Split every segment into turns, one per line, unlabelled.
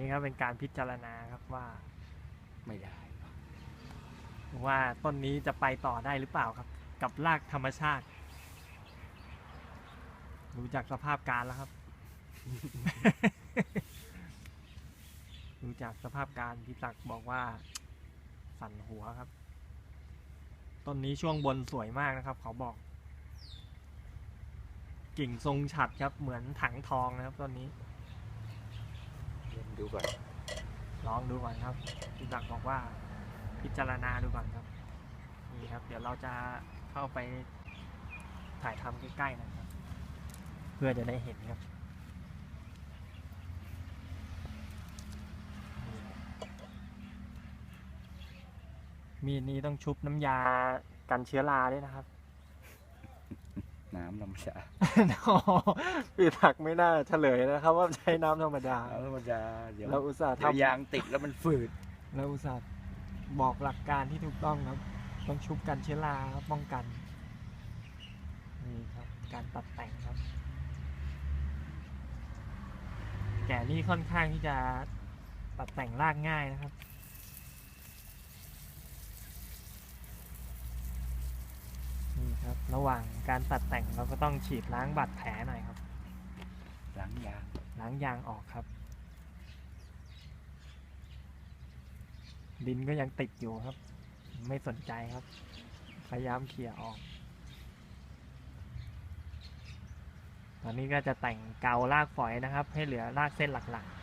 นี้ก็เป็นการพิจารณาครับว่า
ไม่ได้
ว่าต้นนี้จะไปต่อได้หรือเปล่าครับ กับรากธรรมชาติดูจากสภาพการแล้วครับดูจากสภาพการพี่ตักบอกว่า สั่นหัวครับ ต้นนี้ช่วงบนสวยมากนะครับ เขาบอก กิ่งทรงฉัดครับ เหมือนถังทองนะครับต้นนี้
ดูก่อน
ลองดูก่อนครับพี่ตักบอกว่าพิจารณาดูก่อนครับ นี่ครับ เดี๋ยวเราจะเข้าไปถ่ายทำใกล้ๆนะครับ เพื่อจะได้เห็นครับ มีดนี้ต้องชุบน้ำยากันเชื้อราด้วยนะครับ
น้ำลำชา
พี่ตักไม่น่าเฉลยนะครับ ว่าใช้น้ำธรรมดา
น้ำธรรมดาเดี๋ยว
เราอุตส่าห์
เดี๋ยว
ทำ
ยางติดแล้วมันฝืด
เราอุตส่าห์บอกหลักการที่ถูกต้องครับ ต้องชุบกันเชื้อราครับป้องกันนี่ครับการตัดแต่งครับ แก่นี่ค่อนข้างที่จะตัดแต่งรากง่ายนะครับ ครับ ระหว่างการตัดแต่งเราก็ต้องฉีดล้างบาดแผลหน่อยครับ
ล้างยาง
ล้างยางออกครับ ดินก็ยังติดอยู่ครับ ไม่สนใจครับ พยายามเขี่ยออก ตอนนี้ก็จะแต่งเกาลากฝอยนะครับ ให้เหลือรากเส้นหลักๆ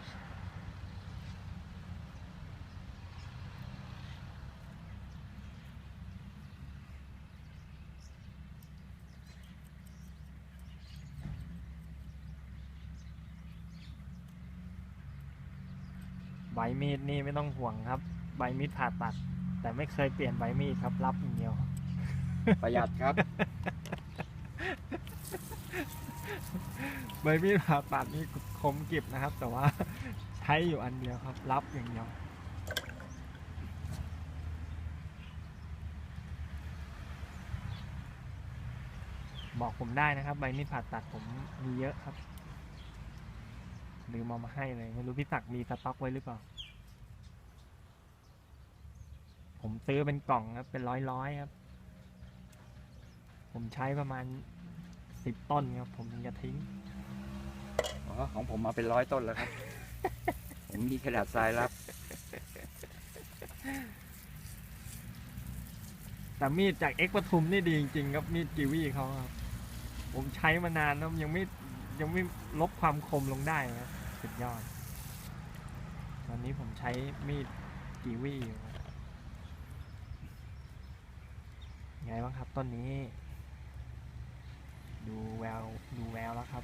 ใบมีดนี่ไม่ต้องห่วงครับ ใบมีดผ่าตัด แต่ไม่เคยเปลี่ยนใบมีดครับ รับอย่างเดียว
ประหยัดครับ
ใบมีดผ่าตัดนี่คมกริบนะครับ แต่ว่าใช้อยู่อันเดียวครับ รับอย่างเดียวบอกผมได้นะครับ ใบมีดผ่าตัดผมมีเยอะครับ ลืมเอามาให้เลยไม่รู้พี่ตักมีสต็อกไว้หรือเปล่า ผมซื้อเป็นกล่องครับ เป็นร้อยร้อยๆครับ ผมใช้ประมาณสิบต้นครับ ผมถึงจะทิ้ง
อ๋อของผมมาเป็นร้อยต้นแล้วครับ ผมมีกระดาษทรายรับ
แต่มีดจากเอ็กปทุมนี่ดีจริงๆครับมีดกีวีเขาครับ ผมใช้มานานแล้วยังไม่ยังไม่ลบความคมลงได้นะครับ สุดยอดตอนนี้ผมใช้มีดกีวีอยู่ครับไงบ้างครับต้นนี้ ดูแววดูแววแล้วครับ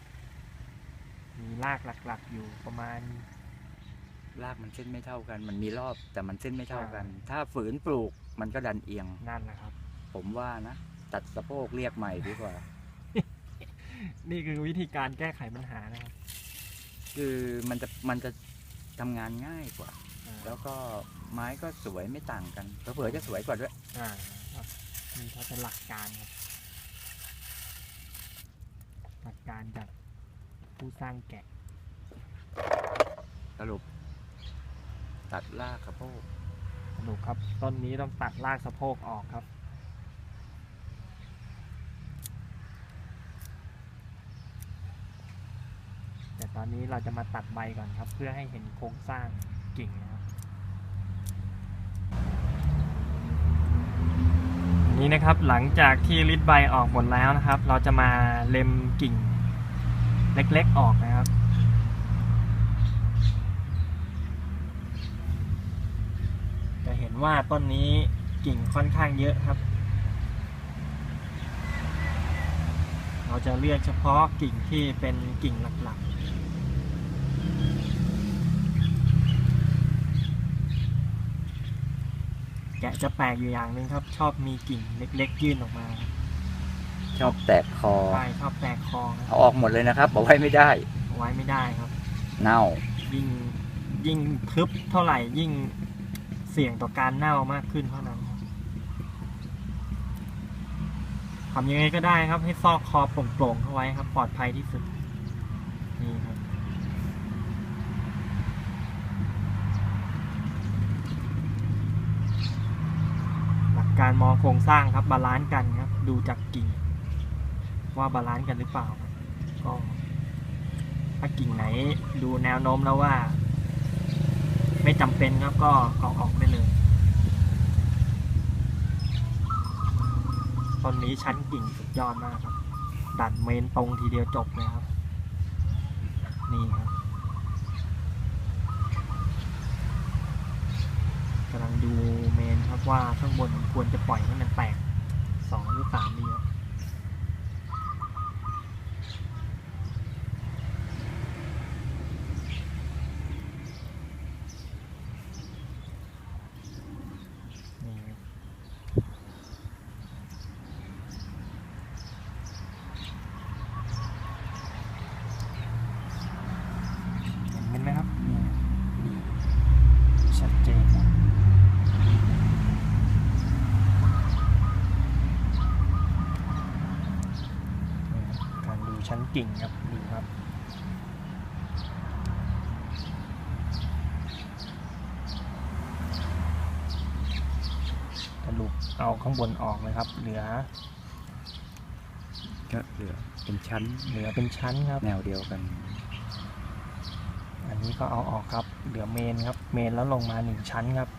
มีรากหลัก ๆ อยู่ประมาณ
รากมันเส้นไม่เท่ากัน มันมีรอบแต่มันเส้นไม่เท่ากัน
อ่า
ถ้าฝืนปลูกมันก็ดันเอียง
นั่นนะครับ
ผมว่านะ ตัดสะโพกเรียกใหม่ดีกว่า
นี่คือวิธีการแก้ไขปัญหานะครับ
คือมันจะมันจะทำงานง่ายกว่า
อ่า
แล้วก็ไม้ก็สวยไม่ต่างกันเผื่อๆจะสวยกว่าด้วย
อ่าครับนี่เขาเป็นหลักการครับ หลักการจากผู้สร้างแกะ
สรุป ตัดรากกระโพก
สรุปครับ ต้นนี้ต้องตัดรากสะโพกออกครับ ตอนนี้เราจะมาตัดใบก่อนครับ เพื่อให้เห็นโครงสร้างกิ่งนะครับนนี้นะครับหลังจากที่ริดใบออกหมดแล้วนะครับ เราจะมาเล็มกิ่งเล็กๆออกนะครับจะเห็นว่าต้นนี้กิ่งค่อนข้างเยอะครับ เราจะเลือกเฉพาะกิ่งที่เป็นกิ่งหลักๆ แกะจะแปลกอยู่อย่างหนึ่งครับ ชอบมีกิ่งเล็ก ๆ ยื่นออกมาครับ
ชอบแตกคอ
ใช่ชอบแตกคอครับ
เอาออกหมดเลยนะครับบอกไว้ไม่ได้
เอาไว้ไม่ได้ครับ
เน่า
ยิ่งยิ่งทึบเท่าไหร่ยิ่งเสี่ยงต่อการเน่ามากขึ้นเท่านั้นครับทำยังไงก็ได้ครับ ให้ซอกคอโปร่งๆเข้าไว้ครับ ปลอดภัยที่สุดนี่ครับ การมองโครงสร้างครับบาลานซ์กันครับ ดูจากกิ่ง ว่าบาลานซ์กันหรือเปล่าก็ถ้ากิ่งไหนดูแนวโน้มแล้วว่า ไม่จำเป็นครับก็กอกออกได้เลยต้นนี้ชั้นกิ่งสุดยอดมากครับ ดัดเมนตรงทีเดียวจบเลยครับ นี่ครับกำลัง ดูเมนครับว่าข้างบนควรจะปล่อยให้มันแตกสองหรือสามดีครับ นี่ครับเห็นไหมครับนี่ชัดเจนครับนี่ครับการดูชั้น กิ่งครับดูครับสรุปเอาข้างบนออกเลยครับ เหลือ
ก็เหลือเป็นชั้น
เหลือเป็นชั้นครับ
แนวเดียวกัน
อันนี้ก็เอาออกครับ เหลือเมนครับ เมนแล้วลงมาหนึ่งชั้นครับ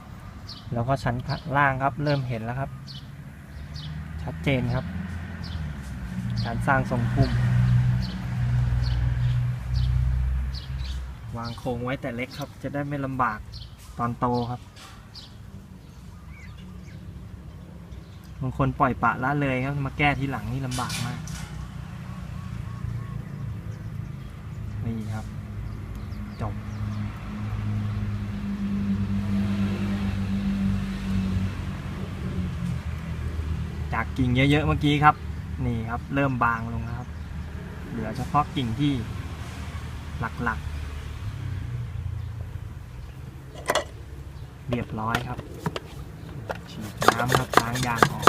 แล้วก็ชั้นข้างล่างครับ เริ่มเห็นแล้วครับ ชัดเจนครับ การสร้างทรงพุ่ม วางโครงไว้แต่เล็กครับ จะได้ไม่ลำบากตอนโตครับบางคนปล่อยปะละเลยครับมาแก้ทีหลังนี่ลำบากมากนี่ครับจบจากกิ่งเยอะๆเมื่อกี้ครับ นี่ครับ เริ่มบางลงครับ เหลือเฉพาะกิ่งที่หลักๆ เรียบร้อยครับ ฉีดน้ำครับล้างยางออก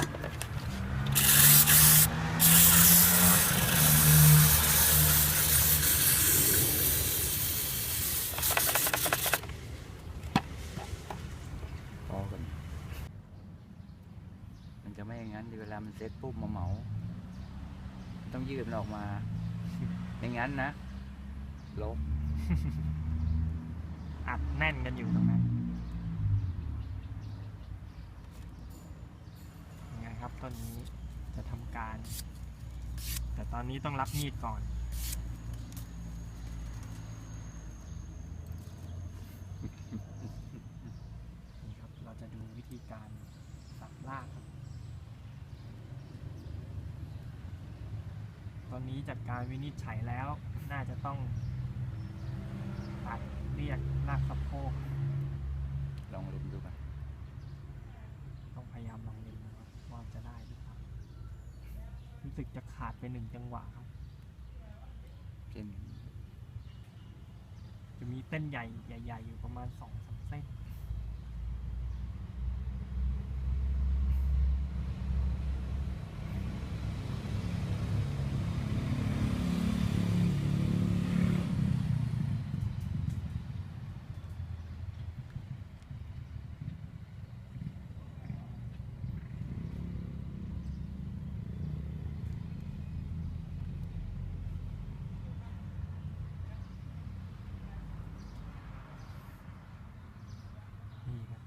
พอกันมันจะไม่อย่างนั้นเวลามันเซ็ตปุ๊บมาเหมา ต้องยืดมันออกมาอย่างนั้นนะลบ
อัดแน่นกันอยู่ตรงนั้นยังไงครับต้นนี้จะทำการ แต่ต อนนี้ต้องรับมีดก่อน นี่ครับ เราจะดูวิธีการตัดรากครับ ตอนนี้จากการวินิจฉัยแล้ว น่าจะต้องตัดเรียกรากสะโพก
ลองเล่นดูกัน
ต้องพยายามลองเล่นนะครับว่าจะได้หรือเปล่ารู้ สึกจะขาดไปหนึ่งจังหวะครับ
เช่น
จะมีเส้นใหญ่ใหญ่ ๆ อยู่ประมาณสองสามเส้น นี่ครับ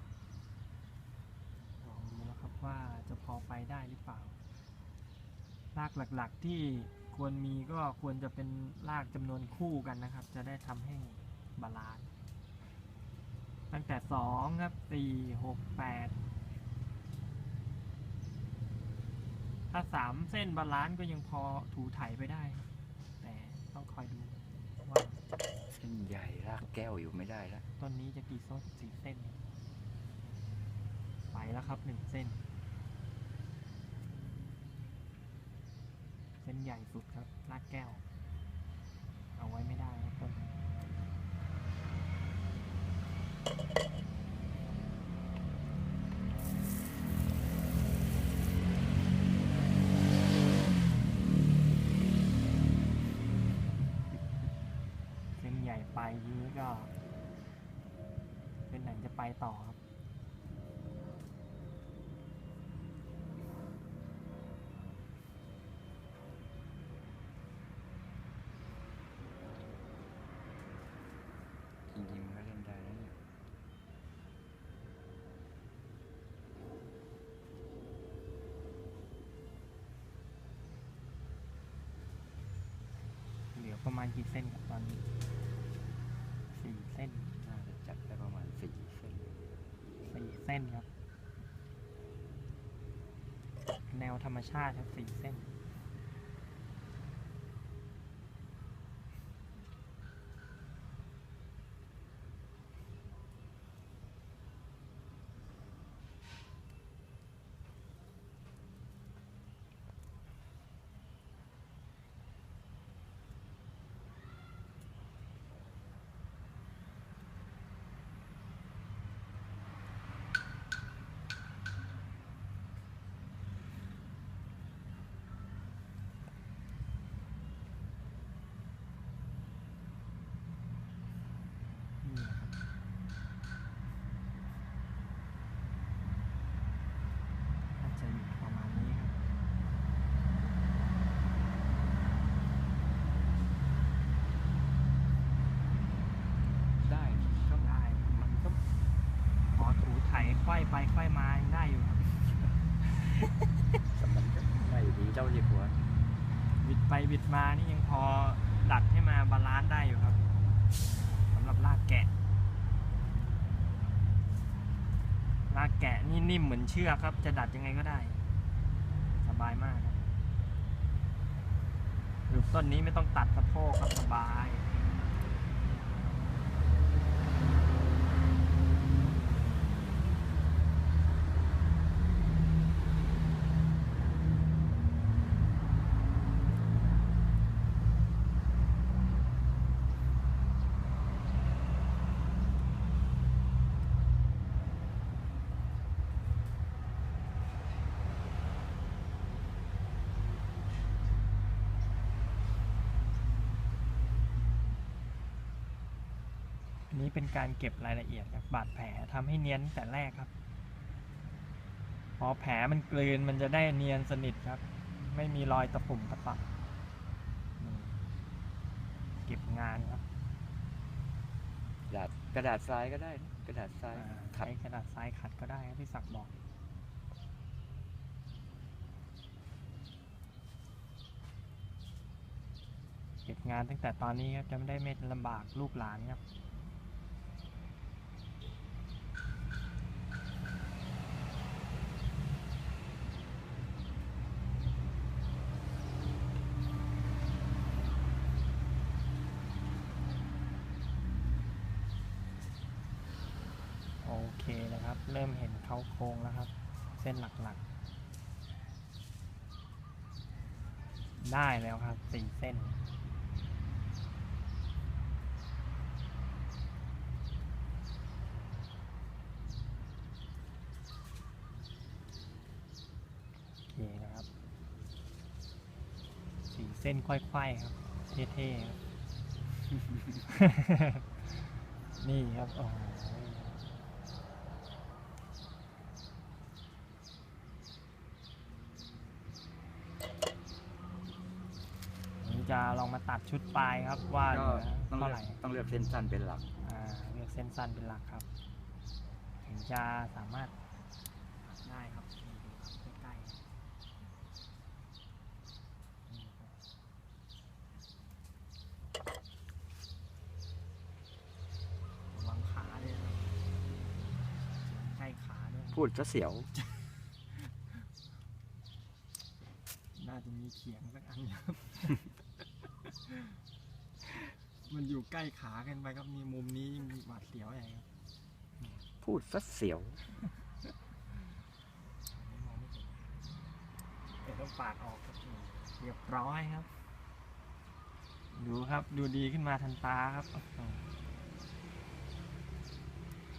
ลองดูนะครับว่าจะพอ ไปได้หรือเปล่า รากหลักๆที่ควรมีก็ควรจะเป็นรากจำนวนคู่กันนะครับ จะได้ทำให้บาลานซ์ตั้งแต่สองครับสี่หกแปดถ้าสามเส้นบาลานซ์ก็ยังพอถูไถไปได้ครับแต่ต้องคอยดูว่า
เส้นใหญ่รากแก้วอยู่ไม่ได้แล้ว
ต้นนี้จะกี่ส้นสี่เส้น ไปแล้วครับหนึ่งเส้น ส้นใหญ่สุดครับลากแก้ว เอาไว้ไม่ได้ครับต้น ประมาณกี่เส้นครับตอนนี้สี่เส้น
น่าจะจัดได้ประมาณสี่เส้น
สี่เส้นครับ แนวธรรมชาติครับสี่เส้น นี่นะครับน่าจะอยู่ประมาณนี้ครับ
ได้
ก็ได้มันก็พอถูไถค่อยไปค่อยมายังได้อยู่ครับ
แต่มันก็ได้อยู่ดีเจ้าที่หัว
บิดมานี่ยังพอดัดให้มาบาลานซ์ได้อยู่ครับสำหรับลากแกะ ลากแกะนี่นิ่มเหมือนเชือกครับ จะดัดยังไงก็ได้ สบายมากครับหลุดต้นนี้ไม่ต้องตัดสะโพกครับสบาย อั นนี้เป็นการเก็บรายละเอียดครับบาดแผลทำให้เนียนตั้งแต่แรกครับ พอแผลมันกลืนมันจะได้เนียนสนิทครับ ไม่มีรอยตะปุ่มตะปับนี่เก็บงานครับ
กระดาษกระดาษทรายก็ได้นะกระดาษทราย
อ่า
ขัด
ใช้กระดาษทรายขัดก็ได้ครับพี่ศักดิ์บอก เก็บงานตั้งแต่ตอนนี้ครับจะไม่ได้ไม่ลำบากลูกหลานครับ โอเคนะครับ เริ่มเห็นเขาโครงแล้วครับ เส้นหลักๆ ได้แล้วครับสี่เส้น โอเคนะครับสี่เส้นค่อยๆครับ เท่ๆครับ นี่ครับ โอ้โหผม จะลองมาตัดชุดปลายครับว่าเห
ก็
ลือ
ต้อง
เท่า
เลื
ไห
อก
ร่
ต้องเลือกเส้นสั้นเป็นหลัก
อ่าเลือกเส้นสั้นเป็นหลักครับ ถึงจะสามารถตัดได้ครับนี่ดูครับใกล้ๆนี่ครับระวังขาด้วยนะครับใกล้ขาด้วย
พูดซะเสียว
น่าจะมีเขียงสักอันครับ มันอยู่ใกล้ขากันไปครับมีมุมนี้มีหวาดเสียวใหญ่ครับ
พูดซะเสียว
มองไม่เห็นเดี๋ยวต้องปาดออกครับเรียบร้อยครับ ดูครับดูดีขึ้นมาทันตาครับโอ้โห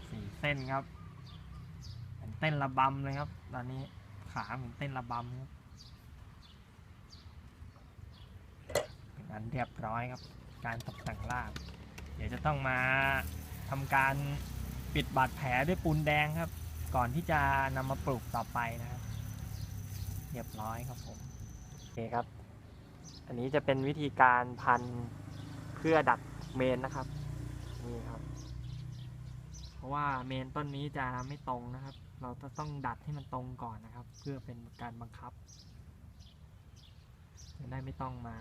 สี่เส้นครับเหมือนเต้นระบำเลยครับ ตอนนี้ขาเหมือนเต้นระบำครับงั้นเรียบร้อยครับ การตกแต่งลาบเดี๋ยวจะต้องมาทำการปิดบาดแผลด้วยปูนแดงครับ ก่อนที่จะนำมาปลูกต่อไปนะครับเรียบร้อยครับผมโอเคครับ อันนี้จะเป็นวิธีการพันเพื่อดัดเมนนะครับนี่ครับ เพราะว่าเมนต้นนี้จะไม่ตรงนะครับ เราจะต้องดัดให้มันตรงก่อนนะครับ เพื่อเป็นการบังคับจะได้ไม่ต้องมา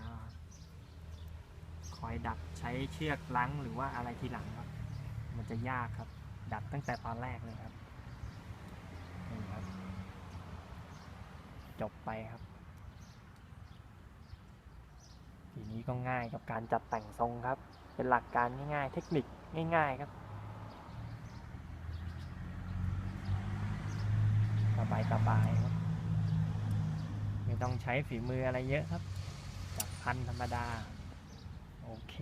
คอยดัดใช้เชือกลังหรือว่าอะไรทีหลังครับ มันจะยากครับ ดัดตั้งแต่ตอนแรกเลยครับนี่ครับ จบไปครับ ทีนี้ก็ง่ายกับการจัดแต่งทรงครับ เป็นหลักการง่ายๆ เทคนิคง่าย ๆ ครับ สบายสบายๆครับ ไม่ต้องใช้ฝีมืออะไรเยอะครับ จับพันธรรมดา โอเค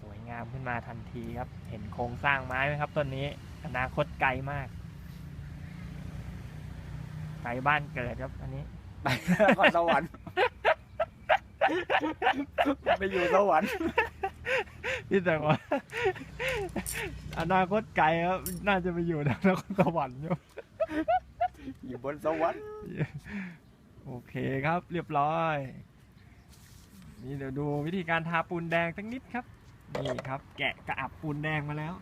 สวยงามขึ้นมาทันทีครับ เห็นโครงสร้างไม้ไหมครับต้นนี้ อนาคตไกลมาก ไกลบ้านเกิดครับ อันนี้
ไปนครสวรรค์ ไปอยู่สวรรค์
พี่แต่ว่า อนาคตไกลครับ น่าจะไปอยู่ทางนครสวรรค์อยู่
อยู่บนสวรรค์
โอเคครับ เรียบร้อย นี่เดี๋ยวดูวิธีการทาปูนแดงสักนิดครับ นี่ครับ แกะกระอับปูนแดงมาแล้ว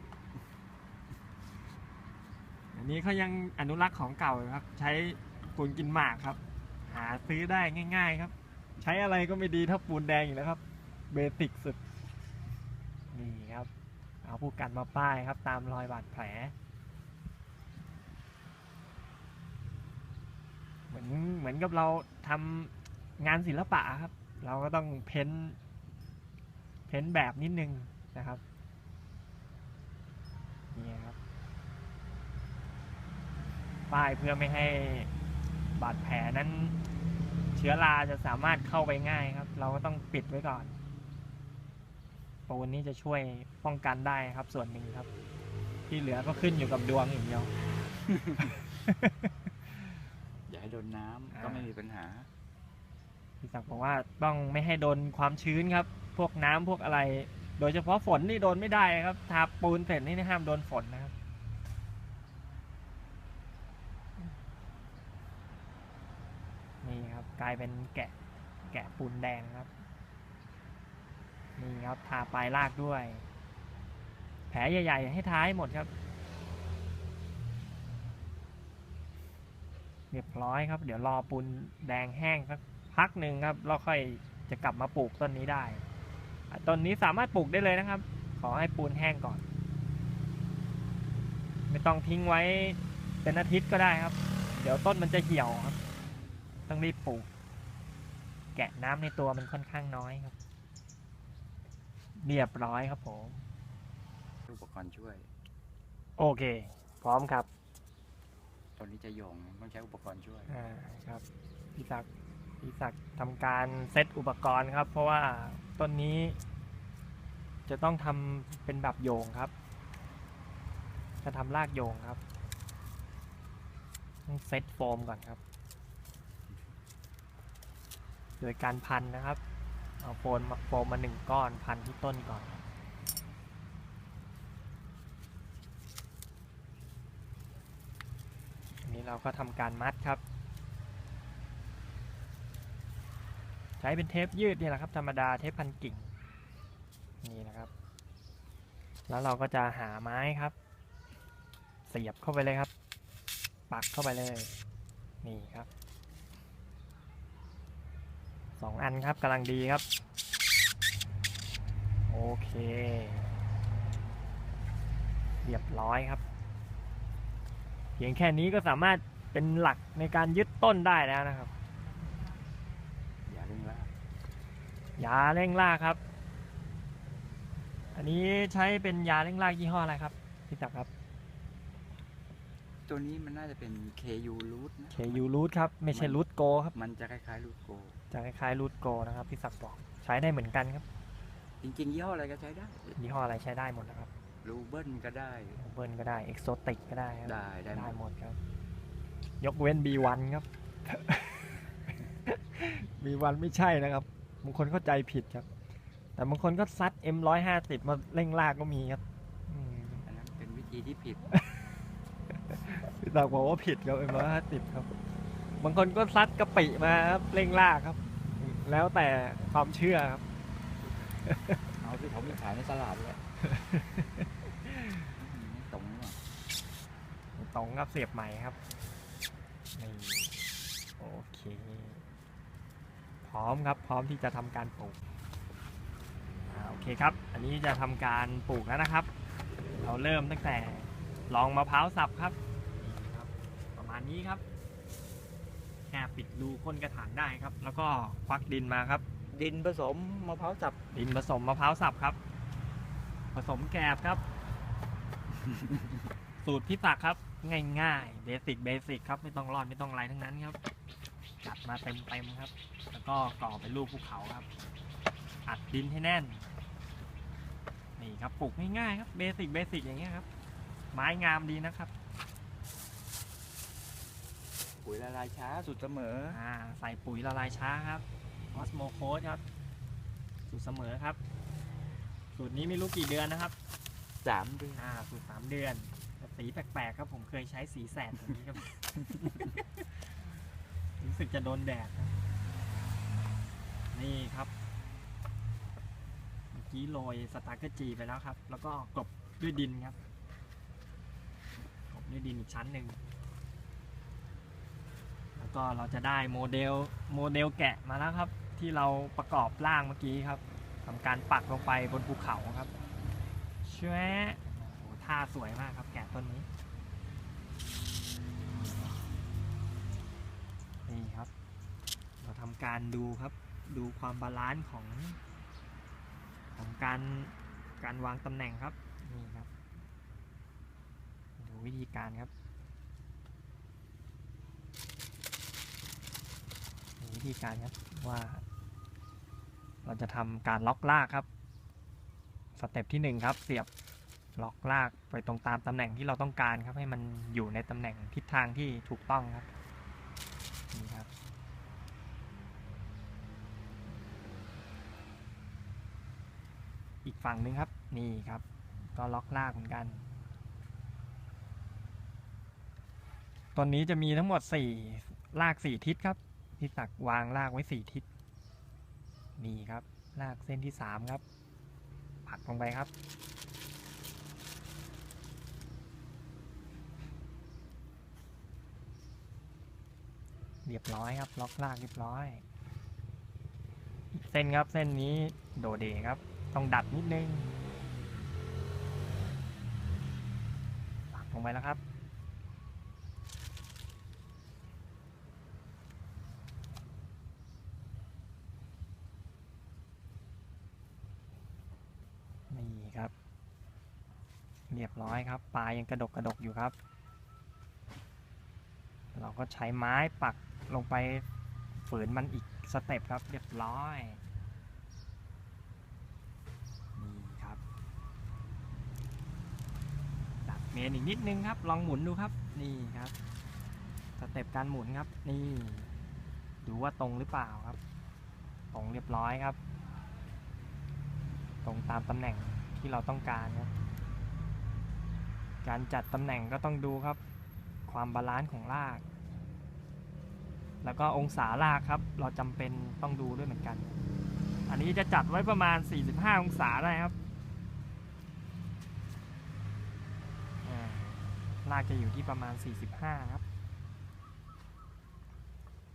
อันนี้เขายังอนุรักษ์ของเก่าครับ ใช้ปูนกินหมากครับ หาซื้อได้ง่าย ๆครับ ใช้อะไรก็ไม่ดีเท่าปูนแดงอยู่แล้วครับ เบสิกสุด นี่ครับ เอาผู้กันมาป้ายครับ ตามรอยบาดแผล เหมือนเหมือนกับเราทำงานศิลปะครับ เราก็ต้องเพ้นท์เพ้นท์แบบนิดนึงนะครับนี่ครับ ป้ายเพื่อไม่ให้บาดแผลนั้น เชื้อราจะสามารถเข้าไปง่ายครับ เราก็ต้องปิดไว้ก่อนปูนนี้จะช่วยป้องกันได้ครับ ส่วนหนึ่งครับ ที่เหลือก็ขึ้นอยู่กับดวงอย่างเดียว
อย่าให้โดนน้ำก็ไม่มีปัญหา
พี่ศักดิ์บอกว่าต้องไม่ให้โดนความชื้นครับ พวกน้ำพวกอะไร โดยเฉพาะฝนนี่โดนไม่ได้ครับทาปูนเสร็จนี่ห้ามโดนฝนนะครับนี่ครับกลายเป็นแกะแกะปูนแดงครับนี่ครับทาปลายรากด้วย แผลใหญ่ๆ ให้ท้าให้หมดครับเรียบร้อยครับ เดี๋ยวรอปูนแดงแห้งสัก พักหนึ่งครับเราค่อยจะกลับมาปลูกต้นนี้ได้อะต้นนี้สามารถปลูกได้เลยนะครับ ขอให้ปูนแห้งก่อน ไม่ต้องทิ้งไว้เป็นอาทิตย์ก็ได้ครับ เดี๋ยวต้นมันจะเหี่ยวครับ ต้องรีบปลูก แกะน้ำในตัวมันค่อนข้างน้อยครับ เรียบร้อยครับผม
อุปกรณ์ช่วย
โอเค พร้อมครับ
ตอนนี้จะโยงต้องใช้อุปกรณ์ช่วย
อ่าครับพี่ศักดิ์ พี่ศักดิ์ทำการเซตอุปกรณ์ครับ เพราะว่าต้นนี้ จะต้องทำเป็นแบบโยงครับ จะทำรากโยงครับต้องเซตโฟมก่อนครับ โดยการพันนะครับ เอาโฟมมาโฟมมาหนึ่งก้อนพันที่ต้นก่อนอันนี้เราก็ทำการมัดครับ ใช้เป็นเทปยืดนี่แหละครับ ธรรมดาเทปพันกิ่ง นี่นะครับ แล้วเราก็จะหาไม้ครับ เสียบเข้าไปเลยครับ ปักเข้าไปเลย นี่ครับสองอันครับกำลังดีครับ โอเค เรียบร้อยครับ เพียงแค่นี้ก็สามารถเป็นหลักในการยึดต้นได้แล้วนะครับ
อย่าเร่งล่าก
ยาเร่งรากครับ อันนี้ใช้เป็นยาเร่งรากยี่ห้ออะไรครับพี่จักรครับ
ตัวนี้มันน่าจะเป็น KU root นะ
KU Root ครับ ไม่ใช่ Root Go ครับ
มันจะคล้ายๆ root go
จะคล้ายๆ Root Go นะครับพี่ศักดิ์บอกใช้ได้เหมือนกันครับ
จริงๆยี่ห้ออะไรก็ใช้ได้
ยี่ห้ออะไรใช้ได้หมดนะครับ
รูเบิลก็ได้
เบิร์นก็ได้ Exotic ก็ได้ครับ
ได้ได้หม
ได้
ด
หมดครับ ยกเว้น B1 ครับ B1 ไม่ใช่นะครับ บางคนเข้าใจผิดครับ แต่บางคนก็ซัด M150 มาเร่งลากก็มีครับอืม
อันนั้นเป็นวิธีที่ผิด
พี่ตากบอกว่าผิดครับ M150 ครับ บางคนก็ซัดกะปิมาครับเร่งลากครับ แล้วแต่ความเชื่อครับ
เอาที่เขามีขายในตลาดเลยตรงนี้
ตรงครับเสียบใหม่ครับนี่โอเคพ ร้อมครับ พร้อมที่จะทำการปลูกครับ อันนี้จะทำการปลูกแล้วนะครับ เราเริ่มตั้งแต่ลองมะพร้าวสับครับนี่ครับ ประมาณนี้ครับแค่ปิดรูก้นกระถางได้ครับ แล้วก็ควักดินมาครับ
ดินผสมมะพร้าวสับ
ดินผสมมะพร้าวสับครับ ผสมแกบครับ สูตรพิตักครับ ง่ายๆเบสิกเบสิกครับ ไม่ต้องร่อนไม่ต้องอะไรทั้งนั้นครับ จัดมาเต็มเต็มๆครับ แล้วก็ก่อเป็นรูปภูเขาครับ อัดดินให้แน่น นี่ครับปลูกง่ายๆครับเบสิกเบสิกอย่างเงี้ยครับ ไม้งามดีนะครับ
ปุ๋ยละลายช้าสุดเสมอ
อ่าใส่ปุ๋ยละลายช้าครับออสโมโคสครับสูตรเสมอครับ สูตรนี้ไม่รู้กี่เดือนนะครับ
สามเดือน
อ่าสูตรสามเดือนแต่สีแปลกๆครับผมเคยใช้สีแสดแบบนี้ครับรู้ สึกจะโดนแดดนี่ครับเมื่อกี้โรยสตาร์เกอร์จีไปแล้วครับ แล้วก็กลบด้วยดินครับกลบด้วยดินอีกชั้นหนึ่งแล้วก็เราจะได้โมเดลโมเดลแกะมาแล้วครับ ที่เราประกอบร่างเมื่อกี้ครับทำการปักลงไปบนภูเขาครับแช่โอ้โหท่าสวยมากครับแกะต้นนี้ นี่ครับ เราทำการดูครับ ดูความบาลานซ์ของ ของการการวางตำแหน่งครับ นี่ครับ ดูวิธีการครับ วิธีการครับว่าเราจะทำการล็อกลากครับ สเต็ปที่หนึ่งครับ เสียบล็อกลากไปตรงตามตำแหน่งที่เราต้องการครับ ให้มันอยู่ในตำแหน่งทิศทางที่ถูกต้องครับ นี่ครับ อีกฝั่งหนึ่งครับ นี่ครับ ก็ล็อกลากเหมือนกัน ตอนนี้จะมีทั้งหมดสี่ลากสี่ทิศครับ ที่ตักวางลากไว้สี่ทิศ นี่ครับ ลากเส้นที่สามครับ ผักลงไปครับ เรียบร้อยครับ ล็อกลากเรียบร้อย เส้นครับเส้นนี้โดเดครับ ต้องดัดนิดนึงผลักลงไปแล้วครับนี่ครับ เรียบร้อยครับ ปลายังกระดกกระดกอยู่ครับ เราก็ใช้ไม้ปัก ลงไปฝืนมันอีกสเต็ปครับ เรียบร้อย นี่ครับดัดเมนอีกนิดนึงครับ ลองหมุนดูครับ นี่ครับสเต็ปการหมุนครับ นี่ ดูว่าตรงหรือเปล่าครับ ตรงเรียบร้อยครับ ตรงตามตำแหน่งที่เราต้องการครับ การจัดตำแหน่งก็ต้องดูครับ ความบาลานซ์ของราก แล้วก็องศารากครับ เราจำเป็นต้องดูด้วยเหมือนกัน อันนี้จะจัดไว้ประมาณ 45 องศาได้ครับอ่ากจะอยู่ที่ประมาณ 45 ครับ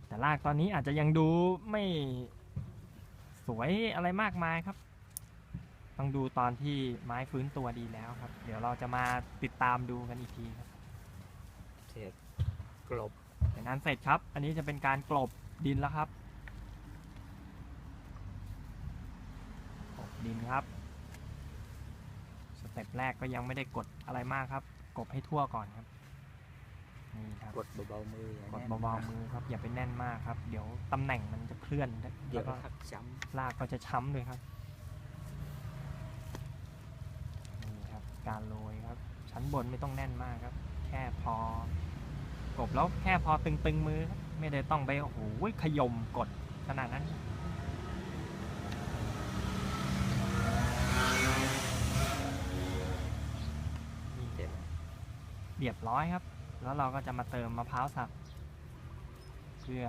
แต่รากตอนนี้อาจจะยังดูไม่สวยอะไรมากมายครับ ต้องดูตอนที่ไม้ฟื้นตัวดีแล้วครับ เดี๋ยวเราจะมาติดตามดูกันอีกทีครับ
เสร็จกลบ
เป็นอันเสร็จครับ อันนี้จะเป็นการกลบดินแล้วครับกลบดินครับ สเต็ปแรกก็ยังไม่ได้กดอะไรมากครับกบให้ทั่วก่อนครับ นี่ครับ
กดเบาๆมือก
ดเบาๆมือครับ อย่าไปแน่นมากครับ เดี๋ยวตำแหน่งมันจะเคลื่อน
เดี๋
แล้
ยว
วก็
ทักช้
ลากก็จะช้ำเลยครับ นี่ครับ การโรยครับ ชั้นบนไม่ต้องแน่นมากครับ แค่พอ กบแล้วแค่พอตึงๆมือครับไม่ได้ต้องไปโอ้โหขยมกดขนาดนั้นำ
เสร็จ
เรียบร้อยครับ แล้วเราก็จะมาเติมมะพร้าวสับ เพื่อ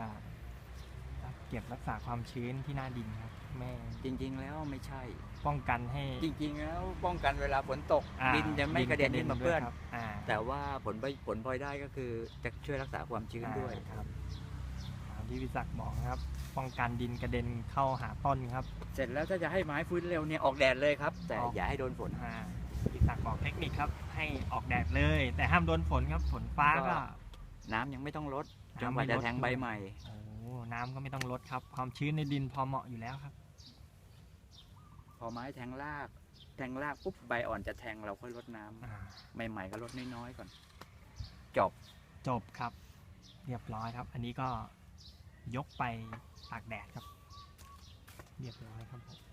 เก็บรักษาความชื้นที่หน้าดินครับไม่
จริง ๆ แล้วไม่ใช่
ป้องกันให้
จริงๆแล้วป้องกันเวลาฝนตก
อ่า
ดินจะไม่กระเด็นขึ้นมาเปื้อน
ด้วยครับอ่า
แต่ว่าผลผลพลอยได้ก็คือจะช่วยรักษาความชื้นด้วย
อ่าครับตามที่พิศักดิ์บอกนะครับ ป้องกันดินกระเด็นเข้าหาต้นครับ
เสร็จแล้วถ้าจะให้ไม้ฟื้นเร็วเนี่ยออกแดดเลยครับ แต่
ออก
อย่าให้โดนฝน
อ่าพี่ศักดิ์บอกเทคนิคครับ ให้ออกแดดเลย แต่ห้ามโดนฝนครับ ฝนฟ้า
ก็
ก็
น้ำยังไม่ต้องลดจน
น้ำ
ก
ไม่
ว่าจะ
ลด
แทงใบใหม่
โอ้น้ำก็ไม่ต้องลดครับ ความชื้นในดินพอเหมาะอยู่แล้วครับ
พอไม้แทงราก แทงรากปุ๊บใบอ่อนจะแทงเราค่อยลดน้ำ
อ่า
ใหม่ ๆ ก็ลดน้อยๆก่อน จบ
จบครับ เรียบร้อยครับ อันนี้ก็ยกไปตากแดดครับ เรียบร้อยครับผม